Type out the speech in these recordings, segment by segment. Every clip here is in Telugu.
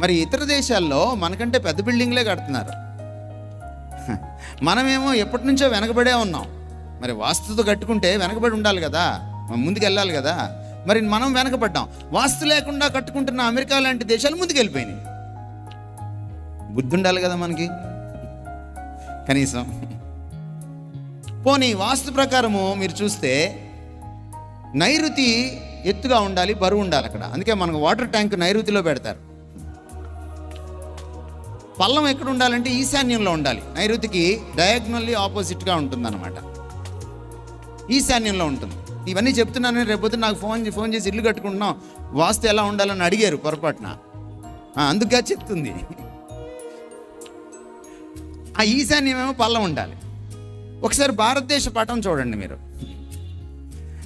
మరి ఇతర దేశాల్లో మనకంటే పెద్ద బిల్డింగ్లే కడుతున్నారు. మనమేమో ఎప్పటి నుంచో వెనకబడే ఉన్నాం. మరి వాస్తుతో కట్టుకుంటే వెనకబడి ఉండాలి కదా. ముందుకు వెళ్ళాలి కదా. మరి మనం వెనకబడ్డాం. వాస్తు లేకుండా కట్టుకుంటున్న అమెరికా లాంటి దేశాలు ముందుకు వెళ్ళిపోయినాయి బుద్ధి ఉండాలి కదా మనకి. కనీసం. పోనీ వాస్తు ప్రకారము మీరు చూస్తే నైరుతి ఎత్తుగా ఉండాలి బరువు ఉండాలి అక్కడ. అందుకే మనకు వాటర్ ట్యాంక్ నైరుతిలో పెడతారు. పల్లం ఎక్కడ ఉండాలంటే ఈశాన్యంలో ఉండాలి. నైరుతికి డయాగ్నల్లీ ఆపోజిట్గా ఉంటుందన్నమాట. ఈశాన్యంలో ఉంటుంది. ఇవన్నీ చెప్తున్నాను రేపొద్దు నాకు ఫోన్ ఫోన్ చేసి ఇల్లు కట్టుకుంటున్నాం. వాస్తు ఎలా ఉండాలని అడిగారు పొరపాటున. అందుకే చెప్తుంది. ఆ ఈశాన్యమేమో పల్లం ఉండాలి. ఒకసారి భారతదేశ పటం చూడండి మీరు.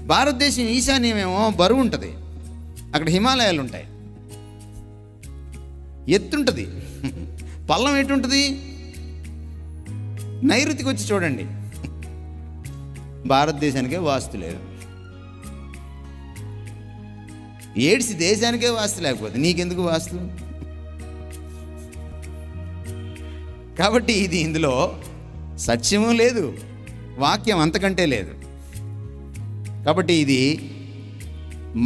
భారతదేశం ఈశాన్యమేమో బరువు ఉంటుంది. అక్కడ హిమాలయాలు ఉంటాయి. ఎత్తుంటుంది. పల్లం ఎటుంటుంది నైరుతికి వచ్చి చూడండి. భారతదేశానికే వాస్తు లేదు. ఏడ్సి దేశానికే వాస్తు లేకపోతే నీకెందుకు వాస్తు? కాబట్టి ఇది ఇందులో సత్యము లేదు వాక్యం అంతకంటే లేదు. కాబట్టి ఇది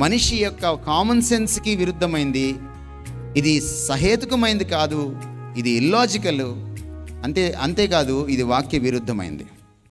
మనిషి యొక్క కామన్ సెన్స్కి విరుద్ధమైంది ఇది సహేతుకమైంది కాదు. ఇది ఇల్లాజికల్ అంతే అంతేకాదు ఇది వాక్య విరుద్ధమైంది